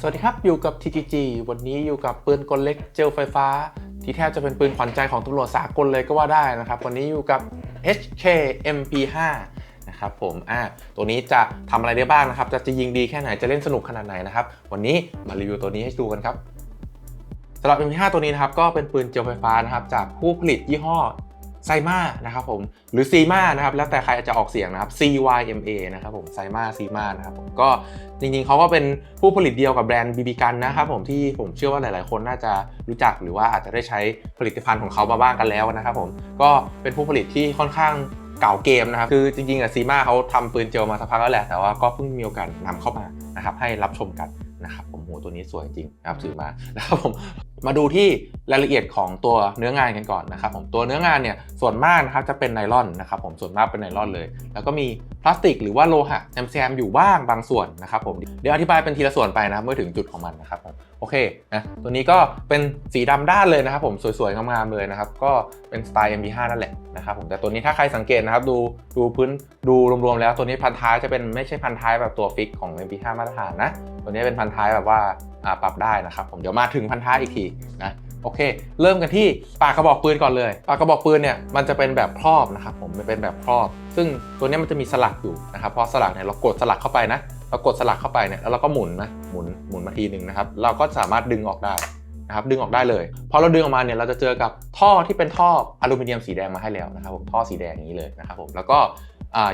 สวัสดีครับ อยู่กับ TGG วันนี้อยู่กับปืนกลเล็กเจลไฟฟ้า ที่แทบจะเป็นปืนขวัญใจของตำรวจสากลเลยก็ว่าได้นะครับ วันนี้อยู่กับ HK MP5 นะครับผมอ่าตัวนี้จะทำอะไรได้บ้างนะครับ จะจะยิงดีแค่ไหนจะเล่นสนุกขนาดไหนนะครับ วันนี้มารีวิวตัวนี้ให้ดูกันครับสำหรับ MP5 ตัวนี้นะครับก็เป็นปืนเจลไฟฟ้านะครับจากผู้ผลิตยี่ห้อ ไซมานะครับผมหรือซีมานะครับแล้วแต่ใครจะออกเสียงนะครับ CYMA นะครับผมไซมาซีมานะครับผมก็จริงๆเขาก็เป็นผู้ผลิตเดียวกับแบรนด์บีบีกันนะครับผมที่ผมเชื่อว่าหลายๆ คนน่าจะรู้จักหรือว่าอาจจะได้ใช้ผลิตภัณฑ์ของเขามาบ้างกันแล้วนะครับผมก็เป็นผู้ผลิตที่ค่อนข้างเก่าเกมนะครับคือจริงๆอะซีมาเขาทำปืนเจลมาสักพักแล้วแหละแต่ว่าก็เพิ่งมีโอกาสนำเข้ามานะครับให้รับชมกันนะครับผม โหตัวนี้สวยจริงนะครับซื้อมานะครับผมมาดูที่รายละเอียดของตัวเนื้องานกันก่อนนะครับผมตัวเนื้องานเนี่ยส่วนมากนะครับจะเป็นไนลอนนะครับผมส่วนมากเป็นไนลอนเลย แล้วก็มีพลาสติกหรือว่าโลหะแซมแซมอยู่บ้างบางส่วนนะครับผมเดี๋ยวอธิบายเป็นทีละส่วนไปนะเมื่อถึงจุดของมันนะครับผม อเคนะตัวนี้ก็เป็นสีดำด้านเลยนะครับผมสวยๆงามๆเลยนะครับ ก็เป็นสไตล์ MP5 นั่นแหละนะครับผมแต่ตัวนี้ถ้าใครสังเกตนะครับดูดูพื้นดูรวมๆแล้วตัวนี้พันท้ายจะเป็นไม่ใช่พันท้ายแบบตัวฟิกของ MP5 มาตรฐานนะ ตัวนี้เป็นพันท้ายแบบว่าปรับได้นะครับผมเดี๋ยวมาถึงพันท้ายอีกทีนะโอเค เริ่มกันที่ปากกระบอกปืนก่อนเลย ปากกระบอกปืนเนี่ยมันจะเป็นแบบครอบนะครับผมมันเป็นแบบครอบ ซึ่งตัวนี้มันจะมีสลักอยู่นะครับพอสลักเนี่ยเรากดสลักเข้าไปนะ เรากดสลักเข้าไปเนี่ยแล้วเราก็หมุนนะหมุนหมุนมาทีหนึ่งนะครับเราก็สามารถดึงออกได้นะครับดึงออกได้เลยพอเราดึงออกมาเนี่ยเราจะเจอกับท่อที่เป็นท่ออลูมิเนียมสีแดงมาให้แล้วนะครับผมท่อสีแดงนี้เลยนะครับผมแล้วก็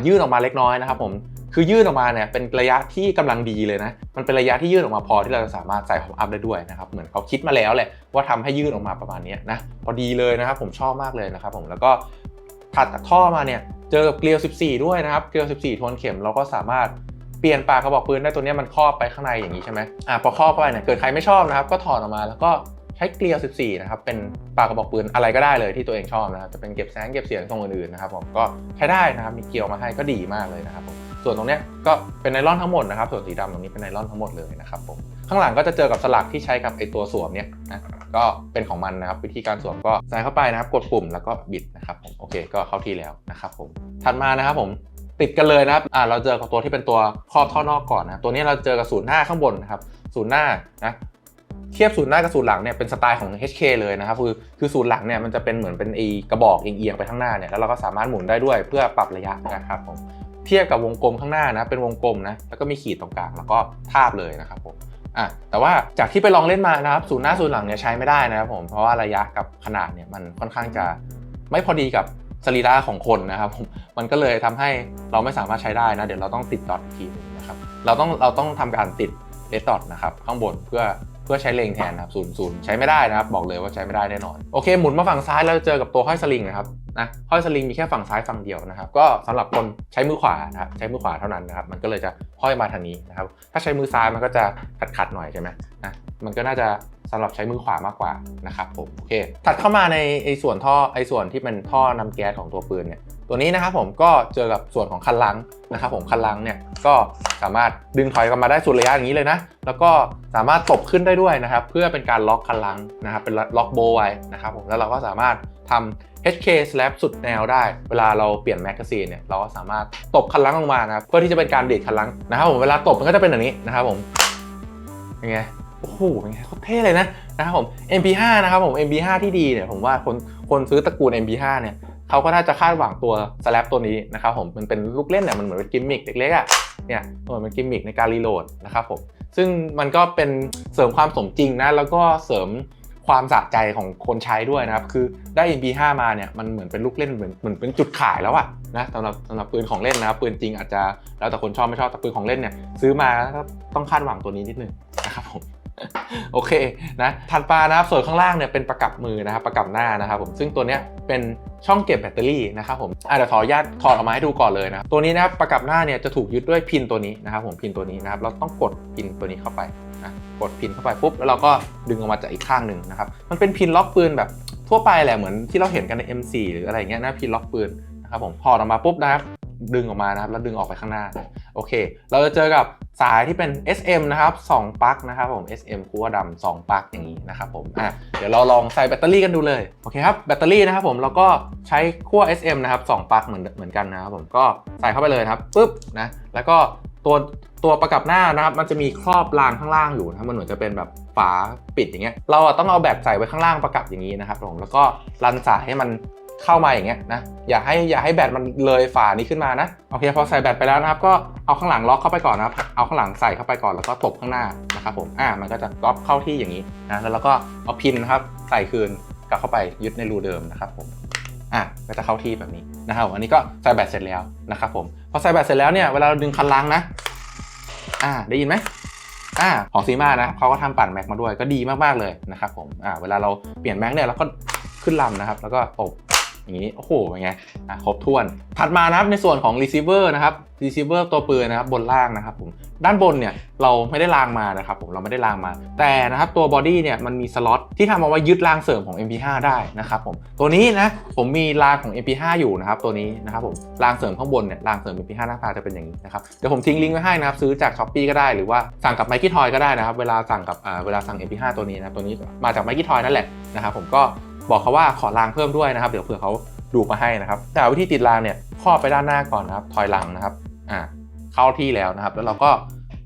ยื่นออกมาเล็กน้อยนะครับผมคือยื่นออกมาเนี่ยเป็นระยะที่กำลังดีเลยนะมันเป็นระยะที่ยื่นออกมาพอที่เราจะสามารถใส่ของอัพได้ด้วยนะครับเหมือนเขาคิดมาแล้วแหละว่าทำให้ยื่นออกมาประมาณนี้นะพอดีเลยนะครับผมชอบมากเลยนะครับผมแล้วก็ถัดจากท่อมาเนี่ยเจอกับเกลียว 14 ด้วยนะครับเกลียว 14 ทวนเข็มเราก็สามารถ เปลี่ยนปากกระบอกปืนได้ตัวนี้มันครอบไปข้างในอย่างนี้ใช่ไหมอะพอครอบไปเนี่ยเกิดใครไม่ชอบนะครับ ก็ถอดออกมาแล้วก็ใช้เกลียว 14 นะครับ เป็นปากกระบอกปืนอะไรก็ได้เลยที่ตัวเองชอบนะครับ จะเป็นเก็บแสงเก็บเสียงตรงอื่นๆนะครับผม ก็ใช้ได้นะครับ มีเกลียวมาให้ก็ดีมากเลยนะครับผม ส่วนตรงเนี้ยก็เป็นไนล่อนทั้งหมดนะครับ ส่วนสีดำตรงนี้เป็นไนล่อนทั้งหมดเลยนะครับผม ข้างหลังก็จะเจอกับสลักที่ใช้กับไอตัวสวมเนี่ยนะ ก็เป็นของมันนะครับ วิธีการสวมก็ใส่เข้าไปนะครับ กดปุ่มแล้วก็บิดนะครับผม โอเค ก็เข้าที่แล้วนะครับผม ถัดมานะครับผม ติดกันเลยนะครับอ่าเราเจอกับตัวที่เป็นตัวครอบท่อนอกก่อนนะตัวนี้เราเจอกับศูนย์หน้าข้างบนนะครับศูนย์หน้านะเทียบศูนย์หน้ากับศูนย์หลังเนี่ยเป็นสไตล์ของ HK เลยนะครับคือคือศูนย์หลังเนี่ยมันจะเป็นเหมือนเป็นไอกระบอกเอียงๆไปข้างหน้าเนี่ยแล้วเราก็สามารถหมุนได้ด้วยเพื่อปรับระยะนะครับผมเทียบกับวงกลมข้างหน้านะเป็นวงกลมนะแล้วก็มีขีดตรงกลางแล้วก็ทาบเลยนะครับผมอะแต่ว่าจากที่ไปลองเล่นมานะครับศูนย์หน้าศูนย์หลังเนี่ยใช้ไม่ได้นะครับผมเพราะว่าระยะกับขนาดเนี่ยมันค่อนข้างจะไม่พอดีกับ สรีระของคนนะครับผมมันก็เลยทำให้เราไม่สามารถใช้ได้นะ เดี๋ยวเราต้องติดดอทอีกทีหนึงนะครับเราต้องเราต้องทำการติดเลดดอทนะครับข้างบนเพื่อเพื่อใช้เลงแทนนะครับศูนย์ศูนย์ใช้ไม่ได้นะครับ บอกเลยว่าใช้ไม่ได้แน่นอน โอเค หมุนมาฝั่งซ้ายเราจะเจอกับตัวห้อยสลิงนะครับนะห้อยสลิงมีแค่ฝั่งซ้ายฝั่งเดียวนะครับ ก็สำหรับคนใช้มือขวานะครับใช้มือขวาเท่านั้นนะครับ มันก็เลยจะห้อยมาทางนี้นะครับ ถ้าใช้มือซ้ายมันก็จะขัดขัดหน่อยใช่ไหมนะมันก็น่าจะ สำหรับใช้มือขวามากกว่านะครับผมโอเคถัดเข้ามาในไอ้ส่วนท่อไอ้ส่วนที่เป็นท่อนำแก๊สของตัวปืนเนี่ยตัวนี้นะครับผมก็เจอกับส่วนของคันลังนะครับผมคันลังเนี่ยก็สามารถดึงถอยกลับมาได้สุดระยะอย่างนี้เลยนะ แล้วก็สามารถตบขึ้นได้ด้วยนะครับ เพื่อเป็นการล็อกคันลังนะครับเป็นล็อกโบว์ไว้นะครับผมแล้วเราก็สามารถทำ HK slap สุดแนวได้ เวลาเราเปลี่ยนแมกกาซีนเนี่ยเราก็สามารถตบคันลังลงมานะครับเพื่อที่จะเป็นการเดีดคันลังนะครับผมเวลาตบมันก็จะเป็นแบบนี้นะครับผมเป็นไง โอ้โหเป็นไงโคตรเท่เลยนะนะครับผม MP5 นะครับผม MP5 ที่ดีเนี่ยผมว่าคนคนซื้อตระกูล MP5 เนี่ยเขาก็น่าจะคาดหวังตัว slap ตัวนี้นะครับผมมันเป็นลูกเล่นเนี่ยมันเหมือนเป็นกิมมิคเล็กๆอะเนี่ยเหมือนเป็นกิมมิคในการรีโหลดนะครับผมซึ่งมันก็เป็นเสริมความสมจริงนะแล้วก็เสริมความสะใจของคนใช้ด้วยนะครับ คือได้ MP5 มาเนี่ยมันเหมือนเป็นลูกเล่นเหมือนเหมือนเป็นจุดขายแล้วอะนะสำหรับสำหรับปืนของเล่นนะครับปืนจริงอาจจะแล้วแต่คนชอบไม่ชอบแต่ปืนของเล่นเนี่ยซื้อมาต้องคาดหวังตัวนี้นิดนึง โอเคนะถัดมานะครับส่วนข้างล่างเนี่ยเป็นประกับมือนะครับประกับหน้านะครับผมซึ่งตัวเนี้ยเป็นช่องเก็บแบตเตอรี่นะครับผมอะเดี๋ยวขออนุญาตถอดออกมาให้ดูก่อนเลยนะตัวนี้นะครับประกับหน้าเนี่ยจะถูกยึดด้วยพินตัวนี้นะครับผมพินตัวนี้นะครับเราต้องกดพินตัวนี้เข้าไปนะกดพินเข้าไปปุ๊บแล้วเราก็ดึงออกมาจากอีกข้างหนึ่งนะครับมันเป็นพินล็อกปืนแบบทั่วไปแหละเหมือนที่เราเห็นกันใน M4 หรืออะไรอย่างเงี้ยนะพินล็อกปืนนะครับผมพอดออกมาปุ๊บนะครับ ดึงออกมานะครับ แล้วดึงออกไปข้างหน้า โอเค เราจะเจอกับสายที่เป็น SM นะครับ2ปลั๊กนะครับผม SM คั่วดำ2ปลั๊กอย่างนี้นะครับผมอะเดี๋ยวเราลองใส่แบตเตอรี่กันดูเลยโอเคครับแบตเตอรี่นะครับผมเราก็ใช้ขั้ว SM นะครับ2ปลั๊กเหมือนเหมือนกันนะครับผมก็ใส่เข้าไปเลยครับปุ๊บนะแล้วก็ตัวตัวประกับหน้านะครับ มันจะมีครอบรางข้างล่างอยู่นะมันเหมือนจะเป็นแบบฝาปิดอย่างเงี้ยเราต้องเอาแบตใส่ไว้ข้างล่างประกับอย่างนี้นะครับผมแล้วก็รันสายให้มัน เข้ามาอย่างเงี้ยนะอย่าให้อย่าให้แบตมันเลยฝานี้ขึ้นมานะโอเคพอใส่แบตไปแล้วนะครับก็เอาข้างหลังล็อกเข้าไปก่อนนะครับเอาข้างหลังใส่เข้าไปก่อนแล้วก็ตบข้างหน้านะครับผมอ่ามันก็จะก๊อปเข้าที่อย่างนี้นะแล้วเราก็เอาพินนะครับใส่คืนกลับเข้าไปยึดในรูเดิมนะครับผมอะก็จะเข้าที่แบบนี้นะครับอันนี้ก็ใส่แบตเสร็จแล้วนะครับผมพอใส่แบตเสร็จแล้วเนี่ยเวลาเราดึงคันล้างนะอ่าได้ยินไหมอ่าของซีมานะเขาก็ทำปั่นแม็กมาด้วยก็ดีมากๆเลยนะครับผมอ่าเวลาเราเปลี่ยนแม็กเนี่ยเราก็ขึ้นลำนะครับ แล้วก็ตบ อย่างนี้ โอ้โหเป็นไงครบถ้วน ถัดมานะครับในส่วนของ receiver นะครับ receiver ตัวปืนนะครับบนล่างนะครับผมด้านบนเนี่ยเราไม่ได้รางมานะครับผมเราไม่ได้รางมา แต่นะครับตัวบอดี้เนี่ยมันมีสล็อตที่ทำเอาไว้ยึดรางเสริมของ MP5 ได้นะครับผมตัวนี้นะผมมีรางของ MP5 อยู่นะครับตัวนี้นะครับผมรางเสริมข้างบนเนี่ยรางเสริม MP5 หน้าตาจะเป็นอย่างนี้นะครับเดี๋ยวผมทิ้งลิงก์ไว้ให้นะครับซื้อจาก s h อ p e e ก็ได้หรือว่าสั่งกับ m i key Toy ก็ได้นะครับเวลาสั่งกับอ่าเวลาสั่ง MP5 ตัวนี้นะตัวนี้มาจาก m i key Toy นั่นแหละนะครับผมก็ บอกเขาว่าขอรางเพิ่มด้วยนะครับ เดี๋ยวเผื่อเขาดูมาให้นะครับ แต่วิธีติดรางเนี่ยครอไปด้านหน้าก่อนนะครับ ถอยหลังนะครับอ่าเข้าที่แล้วนะครับ แล้วเราก็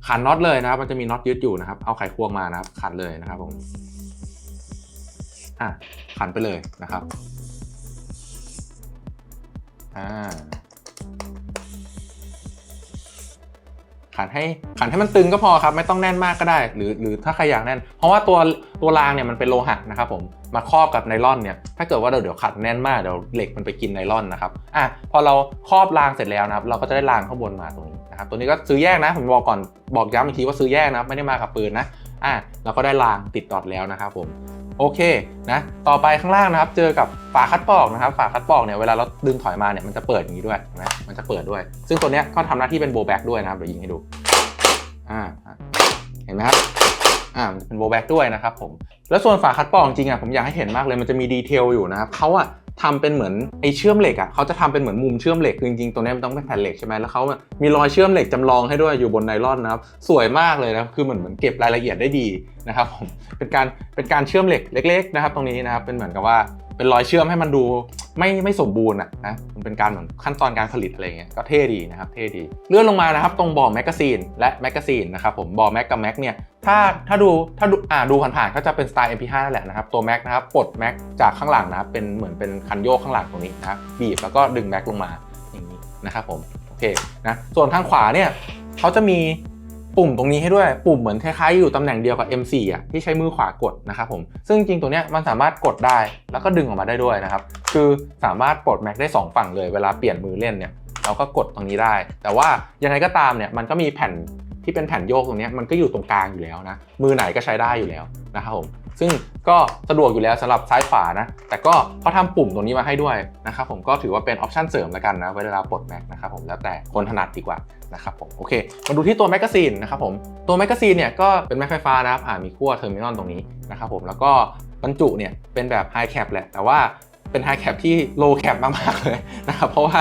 ขันน็อตเลยนะครับ มันจะมีน็อตยึดอยู่นะครับ เอาไขควงมานะครับ ขันเลยนะครับผมอะขันไปเลยนะครับอ่า ขันให้ขันให้มันตึงก็พอครับ ไม่ต้องแน่นมากก็ได้ หรือหรือถ้าใครอยากแน่น เพราะว่าตัวตัวรางเนี่ยมันเป็นโลหะนะครับผมมาครอบกับไนลอนเนี่ยถ้าเกิดว่าเดี๋ยวเดี๋ยวขัดแน่นมากเดี๋ยวเหล็กมันไปกินไนลอนนะครับอะพอเราครอบรางเสร็จแล้วนะครับเราก็จะได้รางข้างบนมาตรงนี้นะครับตัวนี้ก็ซื้อแยกนะผมบอกก่อนบอกย้ำอีกทีว่าซื้อแยกนะไม่ได้มากับปืนนะอะเราก็ได้รางติดดอทแล้วนะครับผม โอเคนะต่อไปข้างล่างนะครับ เจอกับฝาคัดปอกนะครับ ฝาคัดปอกเนี่ยเวลาเราดึงถอยมาเนี่ยมันจะเปิดอย่างนี้ด้วยนะมันจะเปิดด้วย ซึ่งตัวเนี้ยก็ทำหน้าที่เป็นโบแบ็กด้วยนะครับเดี๋ยวยิงให้ดูอ่าเห็นไหมครับอ่ามันจะเป็นโบแบ็กด้วยนะครับผมแล้วส่วนฝาคัดปอกจริงอะผมอยากให้เห็นมากเลยมันจะมีดีเทลอยู่นะครับเขาอะ ทำเป็นเหมือนไอเชื่อมเหล็กอะเขาจะทำเป็นเหมือนมุมเชื่อมเหล็กคือจริงๆตัวนี้มันต้องเป็นแผ่นเหล็กใช่ไหมแล้วเขามีรอยเชื่อมเหล็กจำลองให้ด้วยอยู่บนไนลอนนะครับสวยมากเลยนะคือเหมือนเหมือนเก็บรายละเอียดได้ดีนะครับผมเป็นการเป็นการเชื่อมเหล็กเล็ก ๆ นะครับ ตรงนี้นะครับเป็นเหมือนกับว่า เป็นรอยเชื่อมให้มันดูไม่ไม่สมบูรณ์อะนะมันเป็นการเหมือนขั้นตอนการผลิตอะไรเงี้ยก็เท่ดีนะครับเท่ดี เลื่อนลงมานะครับตรงบ่อแมกกาซีนและแมกกาซีนนะครับผมบ่อแม็กกับแม็กเนี่ยถ้าถ้าดูถ้าดูอ่าดูผ่านๆก็จะเป็นสไตล์ MP5 นั่นแหละนะครับตัวแม็กนะครับปลดแม็กจากข้างหลังนะครับเป็นเหมือนเป็นคันโยกข้างหลังตรงนี้นะครับบีบแล้วก็ดึงแม็กลงมาอย่างนี้นะครับผมโอเคนะส่วนทางขวาเนี่ยเขาจะมี ปุ่มตรงนี้ให้ด้วยปุ่มเหมือนคล้ายๆอยู่ตำแหน่งเดียวกับ M4 อะที่ใช้มือขวากดนะครับผมซึ่งจริงตัวเนี้ยมันสามารถกดได้แล้วก็ดึงออกมาได้ด้วยนะครับคือสามารถปลดแม็กได้สองฝั่งเลยเวลาเปลี่ยนมือเล่นเนี่ยเราก็กดตรงนี้ได้ แต่ว่ายังไงก็ตามเนี่ยมันก็มีแผ่น ที่เป็นแผ่นโยกตรงนี้มันก็อยู่ตรงกลางอยู่แล้วนะมือไหนก็ใช้ได้อยู่แล้วนะครับผมซึ่งก็สะดวกอยู่แล้วสำหรับซ้ายขวานะ แต่ก็เขาทำปุ่มตรงนี้มาให้ด้วยนะครับผมก็ถือว่าเป็นออปชันเสริมแล้วกันนะเวลาปลดแม็กนะครับผมแล้วแต่คนถนัดดีกว่านะครับผมโอเค มาดูที่ตัวแมกกาซีนนะครับผมตัวแมกกาซีนเนี่ยก็เป็นแม็กไฟฟ้านะครับอ่ามีขั้วเทอร์มินอลตรงนี้นะครับผมแล้วก็บรรจุเนี่ยเป็นแบบไฮแคปแหละแต่ว่าเป็นไฮแคปที่โลแคปมากๆเลยนะครับเพราะว่า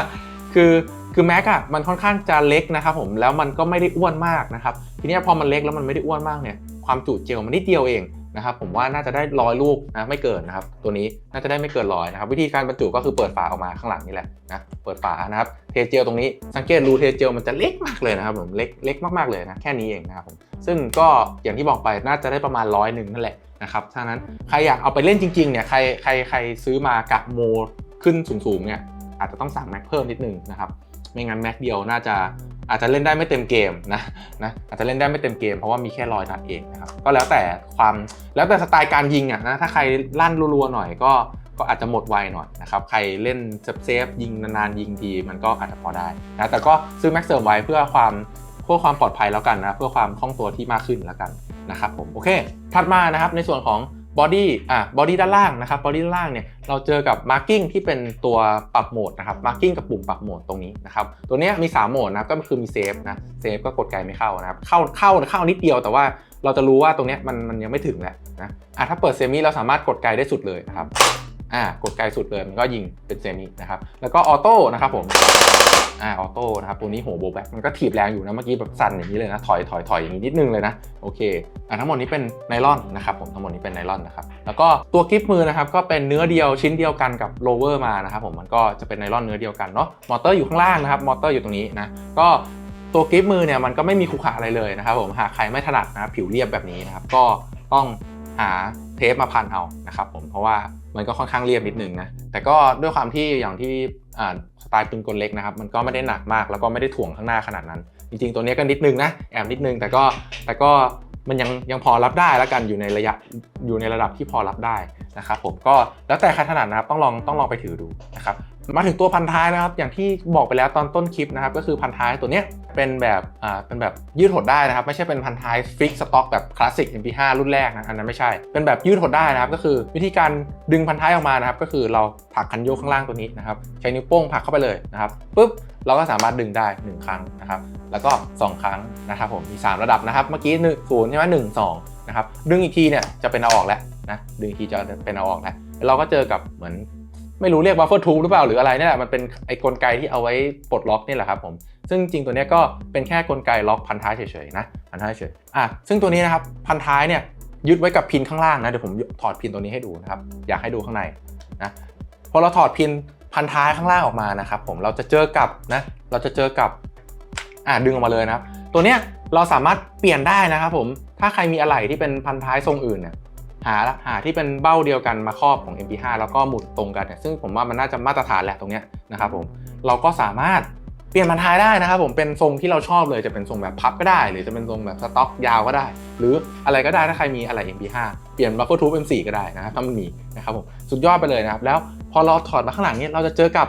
คือ คือแม็กอะมันค่อนข้างจะเล็กนะครับผมแล้วมันก็ไม่ได้อ้วนมากนะครับทีนี้พอมันเล็กแล้วมันไม่ได้อ้วนมากเนี่ยความจุเจลมันนิดเดียวเองนะครับผมว่าน่าจะได้ร้อยลูกนะไม่เกินนะครับตัวนี้น่าจะได้ไม่เกินร้อยนะครับวิธีการบรรจุก็คือเปิดฝาออกมาข้างหลังนี่แหละนะเปิดฝานะครับเทเจลตรงนี้สังเกตรูเทเจลมันจะเล็กมากเลยนะครับผมเล็กเล็กมากๆเลยนะแค่นี้เองนะครับผมซึ่งก็อย่างที่บอกไปน่าจะได้ประมาณร้อยหนึ่งนั่นแหละนะครับถ้านั้นใครอยากเอาไปเล่นจริงๆเนี่ยใครใครใครซื้อมากะโมขึ้นสูงๆเนี่ยอาจจะต้องสั่งแม็กเพิ่มนิดนึงนะครับ ไม่งั้นแม็กเดียวน่าจะอาจจะเล่นได้ไม่เต็มเกมนะนะอาจจะเล่นได้ไม่เต็มเกมเพราะว่ามีแค่ร้อยนัดเองนะครับก็แล้วแต่ความแล้วแต่สไตล์การยิงอะนะถ้าใครลั่นรัวๆหน่อยก็ก็อาจจะหมดไวหน่อยนะครับ ใครเล่นเซฟยิงนานๆยิงทีมันก็อาจจะพอได้นะแต่ก็ซื้อแม็กเสริมไว้เพื่อความเพื่อความปลอดภัยแล้วกันนะเพื่อความคล่องตัวที่มากขึ้นแล้วกันนะครับผมโอเค ถัดมานะครับในส่วนของ บอดี้อะบอดี้ด้านล่างนะครับบอดี้ด้านล่างเนี่ยเราเจอกับมาร์กิ้งที่เป็นตัวปรับโหมดนะครับมาร์กิ้งกับปุ่มปรับโหมดตรงนี้นะครับตัวนี้มี 3 โหมดนะก็คือมีเซฟนะเซฟก็กดไกลไม่เข้านะครับเข้าเข้าเข้านิดเดียวแต่ว่าเราจะรู้ว่าตรงนี้มันมันยังไม่ถึงแหละนะอะถ้าเปิดเซมิเราสามารถกดไกลได้สุดเลยนะครับ อ่ากดไกลสุดเลยมันก็ยิงเป็นเซมินะครับแล้วก็ออโต้นะครับผมอ่าออโต้นะครับตัวนี้โหโบแบ็กมันก็ถีบแรงอยู่นะเมื่อกี้แบบสั่นอย่างนี้เลยนะถอยถอยถอยอย่างนี้นิดนึงเลยนะโอเคอะทั้งหมดนี้เป็นไนลอนนะครับผมทั้งหมดนี้เป็นไนลอนนะครับแล้วก็ตัวกริปมือนะครับก็เป็นเนื้อเดียวชิ้นเดียวกันกับโลเวอร์มานะครับผมมันก็จะเป็นไนลอนเนื้อเดียวกันเนาะมอเตอร์อยู่ข้างล่างนะครับมอเตอร์อยู่ตรงนี้นะก็ตัวกริปมือเนี่ยมันก็ไม่มีขรุขระอะไรเลยนะครับผมหากใครไม่ถนัดนะผิวเรียบแบบนี้นะครับก็ต้องหา เทปมาพันเอานะครับผมเพราะว่ามันก็ค่อนข้างเรียบนิดนึงนะแต่ก็ด้วยความที่อย่างที่สไตล์ปืนกลเล็กนะครับมันก็ไม่ได้หนักมากแล้วก็ไม่ได้ถ่วงข้างหน้าขนาดนั้น จริงๆตัวนี้ก็นิดนึงนะแอบนิดนึงแต่ก็แต่ก็มันยังยังพอรับได้แล้วกันอยู่ในระยะอยู่ในระดับที่พอรับได้นะครับผมก็แล้วแต่ใครถนัดนะครับต้องลองต้องลองไปถือดูนะครับมาถึงตัวพันท้ายนะครับอย่างที่บอกไปแล้วตอนต้นคลิปนะครับก็คือพันท้ายตัวเนี้ย เป็นแบบอ่าเป็นแบบยืดหดได้นะครับ ไม่ใช่เป็นพันท้ายฟิกสต็อกแบบคลาสสิก MP5 รุ่นแรกนะอันนั้นไม่ใช่ เป็นแบบยืดหดได้นะครับ ก็คือวิธีการดึงพันท้ายออกมานะครับ ก็คือเราผลักคันโยกข้างล่างตัวนี้นะครับ ใช้นิ้วโป้งผลักเข้าไปเลยนะครับปุ๊บเราก็สามารถดึงได้ 1 ครั้งนะครับ แล้วก็ 2 ครั้งนะครับผม มี 3 ระดับนะครับ เมื่อกี้1 0ใช่ไหมหนึ่งสองนะครับ ดึงอีกทีเนี่ยจะเป็นเอาออกแล้วนะ ดึงอีกทีจะเป็นเอาออกแล้วแล้วเราก็เจอกับเหมือน ไม่รู้เรียกว่าเฟอร์ทูหรือเปล่าหรืออะไรเนี่ยแหละมันเป็นไอ้กลไกที่เอาไว้ปลดล็อกนี่แหละครับผมซึ่งจริงตัวนี้ก็เป็นแค่กลไกล็อกพันท้ายเฉยๆนะพันท้ายเฉยอะซึ่งตัวนี้นะครับพันท้ายเนี่ยยึดไว้กับพินข้างล่างนะเดี๋ยวผมถอดพินตัวนี้ให้ดูนะครับอยากให้ดูข้างในนะพอเราถอดพินพันท้ายข้างล่างออกมานะครับผมเราจะเจอกับนะเราจะเจอกับอะดึงออกมาเลยนะครับตัวเนี้ยเราสามารถเปลี่ยนได้นะครับผมถ้าใครมีอะไหล่ที่เป็นพันท้ายทรงอื่นเนี่ย หาหาที่เป็นเบ้าเดียวกันมาครอบของ MP5 แล้วก็หมุนตรงกันเนี่ยซึ่งผมว่ามันน่าจะมาตรฐานแหละตรงเนี้ยนะครับผมเราก็สามารถเปลี่ยนพันท้ายได้นะครับผมเป็นทรงที่เราชอบเลยจะเป็นทรงแบบพับก็ได้ หรือจะเป็นทรงแบบสต็อกยาวก็ได้ หรืออะไรก็ได้ถ้าใครมีอะไร MP5 เปลี่ยน Buffer Tube M4 ก็ได้นะครับถ้ามันมีนะครับผมสุดยอดไปเลยนะครับแล้วพอเราถอดมาข้างหลังเนี่ยเราจะเจอกับ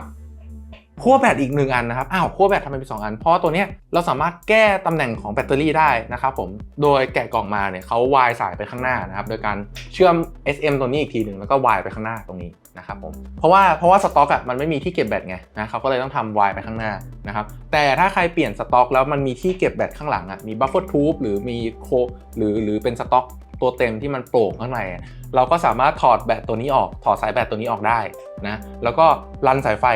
ขั้วแบตอีกหนึ่งอันนะครับ อ้าวขั้วแบตทำไมเป็นสองอัน เพราะตัวเนี้ยเราสามารถแก้ตำแหน่งของแบตเตอรี่ได้นะครับผม โดยแกะกล่องมาเนี่ยเขาวายสายไปข้างหน้านะครับ โดยการเชื่อม SM ตัวนี้อีกทีหนึ่งแล้วก็วายไปข้างหน้าตรงนี้นะครับผม เพราะว่าเพราะว่าสต็อกอะมันไม่มีที่เก็บแบตไงนะเขาก็เลยต้องทำวายไปข้างหน้านะครับ แต่ถ้าใครเปลี่ยนสต็อกแล้วมันมีที่เก็บแบตข้างหลังอะมีบัฟเฟอร์ทูบหรือมีโคหรือหรือเป็นสต็อกตัวเต็มที่มันโปร่งข้างใน เราก็สามารถถอดแบตตัวนี้ออก ถอดสายแบตตัวนี้ออกได้นะ แล้วก็รันสายไฟ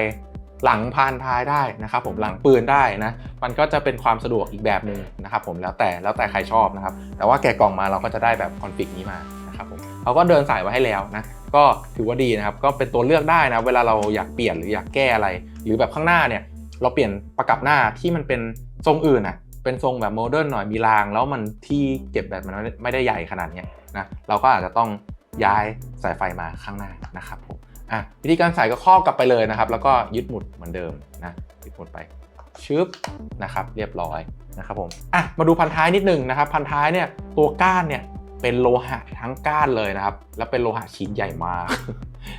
หลังพานท้ายได้นะครับผมหลังปืนได้นะมันก็จะเป็นความสะดวกอีกแบบหนึ่งนะครับผมแล้วแต่แล้วแต่ใครชอบนะครับแต่ว่าแกะกล่องมาเราก็จะได้แบบคอนฟิกนี้มานะครับผมเขาก็เดินสายไว้ให้แล้วนะก็ถือว่าดีนะครับก็เป็นตัวเลือกได้นะเวลาเราอยากเปลี่ยนหรืออยากแก้อะไร หรือแบบข้างหน้าเนี่ยเราเปลี่ยนประกับหน้าที่มันเป็นทรงอื่นอะเป็นทรงแบบโมเดิร์นหน่อยมีราง แล้วมันที่เก็บแบบมันไม่ได้ใหญ่ขนาดนี้นะเราก็อาจจะต้องย้ายสายไฟมาข้างหน้านะครับผม อะวิธีการใส่ก็ครอบกลับไปเลยนะครับ แล้วก็ยึดหมุดเหมือนเดิมนะยึดหมุดไปชึบนะครับ เรียบร้อยนะครับผมอะมาดูพันท้ายนิดหนึ่งนะครับ พันท้ายเนี่ยตัวก้านเนี่ยเป็นโลหะทั้งก้านเลยนะครับ แล้วเป็นโลหะชิ้นใหญ่มาก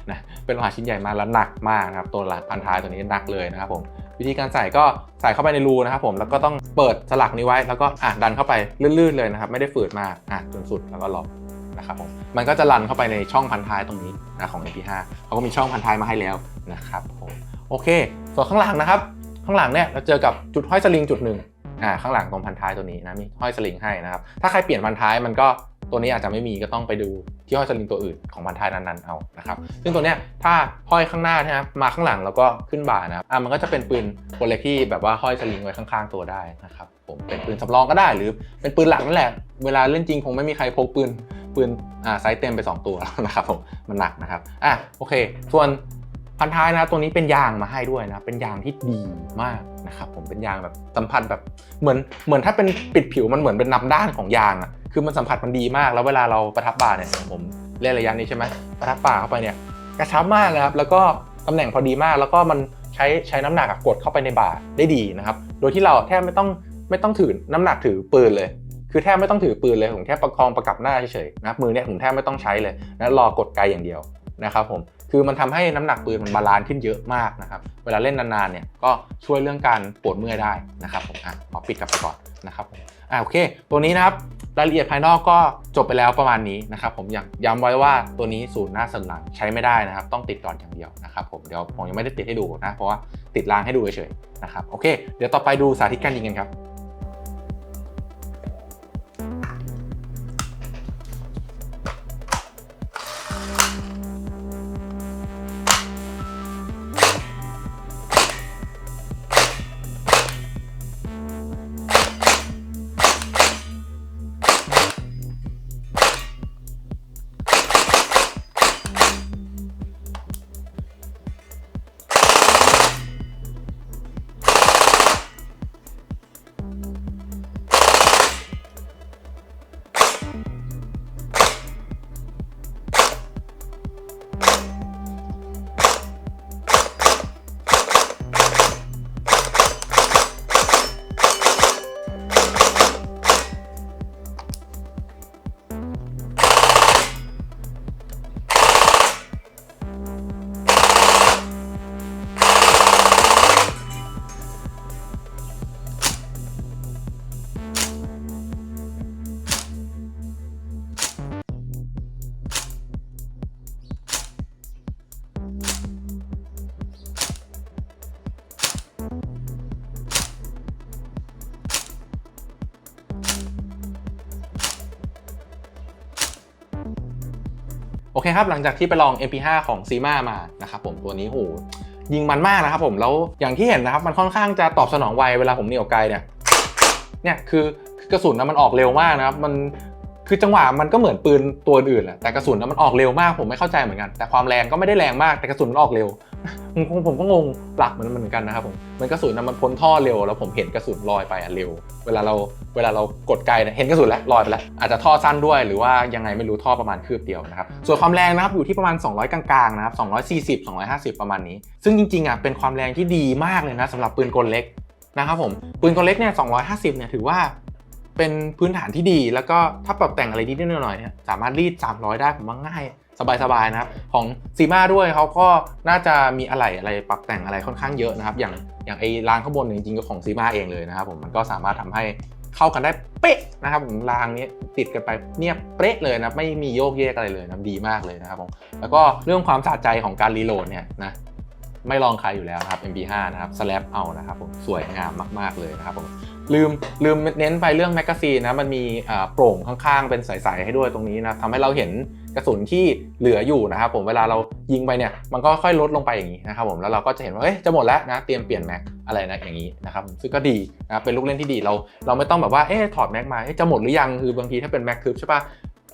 นะเป็นโลหะชิ้นใหญ่มากแล้วหนักมากนะครับ ตัวพันท้ายตัวนี้หนักเลยนะครับผมวิธีการใส่ก็ใส่เข้าไปในรูนะครับผมแล้วก็ต้องเปิดสลักนี้ไว้แล้วก็อะดันเข้าไปลื่นๆเลยนะครับ ไม่ได้ฝืดมากอะจนสุดแล้วก็ล็อก นะครับผมมันก็จะรันเข้าไปในช่องพันท้ายตรงนี้นะของ MP5 เขาก็มีช่องพันท้ายมาให้แล้วนะครับผมโอเค ส่วนข้างหลังนะครับ ข้างหลังเนี่ยเราเจอกับจุดห้อยสลิงจุดหนึ่งอ่าข้างหลังตรงพันท้ายตัวนี้นะมีห้อยสลิงให้นะครับถ้าใครเปลี่ยนพันท้ายมันก็ตัวนี้อาจจะไม่มีก็ต้องไปดูที่ห้อยสลิงตัวอื่นของพันท้ายนั้นๆเอานะครับซึ่งตัวเนี้ยถ้าห้อยข้างหน้านะครับมาข้างหลังแล้วก็ขึ้นบ่านะครับอ่ามันก็จะเป็นปืนตัวเล็กที่แบบว่าห้อยสลิงไว้ข้างๆตัวได้นะครับผมเป็นปืนสำรองก็ได้หรือเป็นปืนหลักนั่นแหละ เวลาเล่นจริงคงไม่มีใครพกปืน ปืนอ่าไซส์เต็มไป 2 ตัวนะครับผมมันหนักนะครับอะโอเค ส่วนพันท้ายนะตัวนี้เป็นยางมาให้ด้วยนะเป็นยางที่ดีมากนะครับผมเป็นยางแบบสัมผัสแบบเหมือนเหมือนถ้าเป็นปิดผิวมันเหมือนเป็นนำด้านของยางอะคือมันสัมผัสมันดีมากแล้วเวลาเราประทับบ่าเนี่ยผมเล่นระยะนี้ใช่ไหมประทับบ่าเข้าไปเนี่ยกระชับมากเลยครับแล้วก็ตำแหน่งพอดีมาก แล้วก็มันใช้ใช้น้ำหนักกดเข้าไปในบ่าได้ดีนะครับโดยที่เราแทบไม่ต้องไม่ต้องถือน้ำหนักถือปืนเลย คือแทบไม่ต้องถือปืนเลยผมแค่ประคองประกับหน้าเฉยๆนะมือเนี่ยผมแทบไม่ต้องใช้เลยนะรอกดไกอย่างเดียวนะครับผมคือมันทำให้น้ำหนักปืนมันบาลานซ์ขึ้นเยอะมากนะครับเวลาเล่นนานๆเนี่ยก็ช่วยเรื่องการปวดเมื่อยได้นะครับผมอะขอปิดกลับไปก่อนนะครับผมอะโอเค ตัวนี้นะครับรายละเอียดภายนอกก็จบไปแล้วประมาณนี้นะครับผมยังย้ำไว้ว่าตัวนี้ศูนย์หน้าสันหลังใช้ไม่ได้นะครับ ต้องติดก่อนอย่างเดียวนะครับผมเดี๋ยวผมยังไม่ได้ติดให้ดูนะเพราะว่าติดรางให้ดูเฉยๆนะครับโอเค เดี๋ยวต่อไปดูสาธิตการยิงกันครับ โอเคครับ หลังจากที่ไปลอง MP5 ของซีมามานะครับผมตัวนี้โหยิงมันมากนะครับผมแล้วอย่างที่เห็นนะครับมันค่อนข้างจะตอบสนองไวเวลาผมเหนี่ยวไกลเนี่ยเนี่ยคือคือกระสุนนะมันออกเร็วมากนะครับมัน คือจังหวะมันก็เหมือนปืนตัวอื่นแหละแต่กระสุนนะมันออกเร็วมากผมไม่เข้าใจเหมือนกัน แต่ความแรงก็ไม่ได้แรงมากแต่กระสุนมันออกเร็วผมผมก็งงหลักเหมือนเหมือนกันนะครับผมมันกระสุนนะมันพ้นท่อเร็ว แล้วผมเห็นกระสุนลอยไปอะเร็ว เวลาเราเวลาเรากดไกลเนี่ยเห็นกระสุนแล้วลอยไปแล้วอาจจะท่อสั้นด้วยหรือว่ายังไงไม่รู้ท่อประมาณคืบเดียวนะครับส่วนความแรงนะครับอยู่ที่ประมาณ 200 กลางๆนะครับ240 250 ประมาณนี้ ซึ่งจริงๆอะเป็นความแรงที่ดีมากเลยนะสำหรับปืนกลเล็กนะครับผมปืนกลเล็กเนี่ย250เนี่ยถือว่า เป็นพื้นฐานที่ดี แล้วก็ถ้าปรับแต่งอะไรนิดๆหน่อยๆเนี่ยสามารถรีด 300 ได้ผมว่าง่ายสบายๆนะครับของซีมาด้วยเขาก็น่าจะมีอะไรอะไรปรับแต่งอะไรค่อนข้างเยอะนะครับ อย่างอย่างไอ้รางข้างบนจริงๆก็ของซีมาเองเลยนะครับผมมันก็สามารถทำให้เข้ากันได้เป๊ะนะครับผมรางนี้ติดกันไปเนี่ยเป๊ะเลยนะไม่มีโยกเยกอะไรเลยนะดีมากเลยนะครับผมแล้วก็เรื่องความสะใจของการรีโหลดเนี่ยนะไม่ลองใครอยู่แล้วนะครับ MP5 นะครับสแลปเอานะครับผมสวยงามมากๆเลยนะครับผม ลืมลืมเน้นไปเรื่องแมกกาซีนนะมันมีโปร่งข้างๆ เป็นใสๆให้ด้วยตรงนี้นะทำให้เราเห็นกระสุนที่เหลืออยู่นะครับผมเวลาเรายิงไปเนี่ยมันก็ค่อยลดลงไปอย่างนี้นะครับผมแล้วเราก็จะเห็นว่าเอ้ยจะหมดแล้วนะเตรียมเปลี่ยนแม็กอะไรนะอย่างนี้นะครับซึ่งก็ดีนะเป็นลูกเล่นที่ดีเรา เราไม่ต้องแบบว่าเอ๊ะถอดแม็กมาจะหมดหรือยังคือบางทีถ้าเป็นแม็กคืบใช่ปะ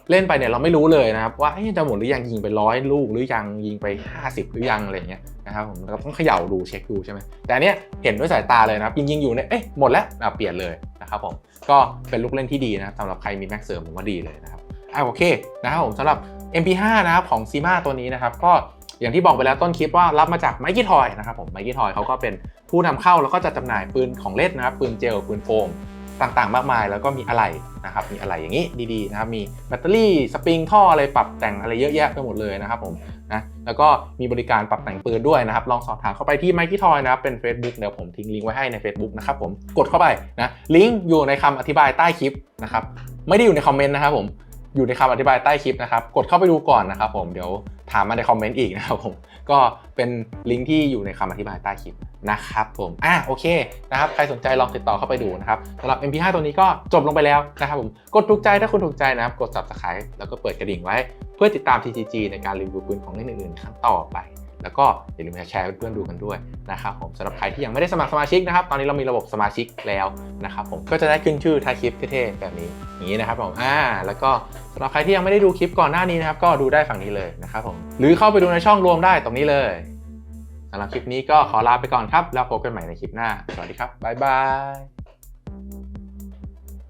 เล่นไปเนี่ยเราไม่รู้เลยนะครับว่าจะหมดหรือยังยิงไปร้อยลูกหรือยังยิงไป 50 หรือยังอะไรเงี้ยนะครับผมเราต้องเขย่าดูเช็คดูใช่ไหมแต่อันเนี้ยเห็นด้วยสายตาเลยนะครับยิงยิงอยู่เนี่ยเอ๊ะหมดแล้วเปลี่ยนเลยนะครับผมก็เป็นลูกเล่นที่ดีนะครับสำหรับใครมีแม็กเสริมผมว่าดีเลยนะครับอะโอเคนะครับผมสำหรับ MP5 นะครับของซีมาตัวนี้นะครับก็อย่างที่บอกไปแล้วต้นคลิปว่ารับมาจากไมกี้ทอยนะครับผมไมกี้ทอยเขาก็เป็นผู้นำเข้าแล้วก็จะจำหน่ายปืนของเล่นนะครับปืนเจลปืนโฟม ต่างๆ มากมาย แล้วก็มีอะไรนะครับ มีอะไรอย่างนี้ดีๆนะครับ มีแบตเตอรี่สปริงท่ออะไรปรับแต่งอะไรเยอะแยะไปหมดเลยนะครับผมนะแล้วก็มีบริการปรับแต่งปืนด้วยนะครับ ลองสอบถามเข้าไปที่ไมกี้ทอยนะครับ เป็น Facebook เดี๋ยวผมทิ้งลิงก์ไว้ให้ใน Facebook นะครับผมกดเข้าไปนะลิงก์อยู่ในคำอธิบายใต้คลิปนะครับไม่ได้อยู่ในคอมเมนต์นะครับผม อยู่ในคำอธิบายใต้คลิปนะครับ กดเข้าไปดูก่อนนะครับผมเดี๋ยวถามมาในคอมเมนต์อีกนะครับผมก็เป็นลิงก์ที่อยู่ในคำอธิบายใต้คลิปนะครับผมอะโอเคนะครับใครสนใจลองติดต่อเข้าไปดูนะครับสำหรับ MP5 ตัวนี้ก็จบลงไปแล้วนะครับผมกดถูกใจถ้าคุณถูกใจนะครับ กด subscribe แล้วก็เปิดกระดิ่งไว้ เพื่อติดตาม TCG ในการรีวิวปืนของเล่นอื่นๆครั้งต่อไป แล้วก็อย่าลืมแชร์ให้เพื่อนๆดูกันด้วยนะครับผมสำหรับใครที่ยังไม่ได้สมัครสมาชิกนะครับ ตอนนี้เรามีระบบสมาชิกแล้วนะครับผมก็จะได้ขึ้นชื่อท้ายคลิปเท่ๆแบบนี้อย่างนี้นะครับผมอ่าแล้วก็สำหรับใครที่ยังไม่ได้ดูคลิปก่อนหน้านี้นะครับก็ดูได้ฝั่งนี้เลยนะครับผมหรือเข้าไปดูในช่องรวมได้ตรงนี้เลยสำหรับคลิปนี้ก็ขอลาไปก่อนครับแล้วพบกันใหม่ในคลิปหน้าสวัสดีครับบ๊ายบาย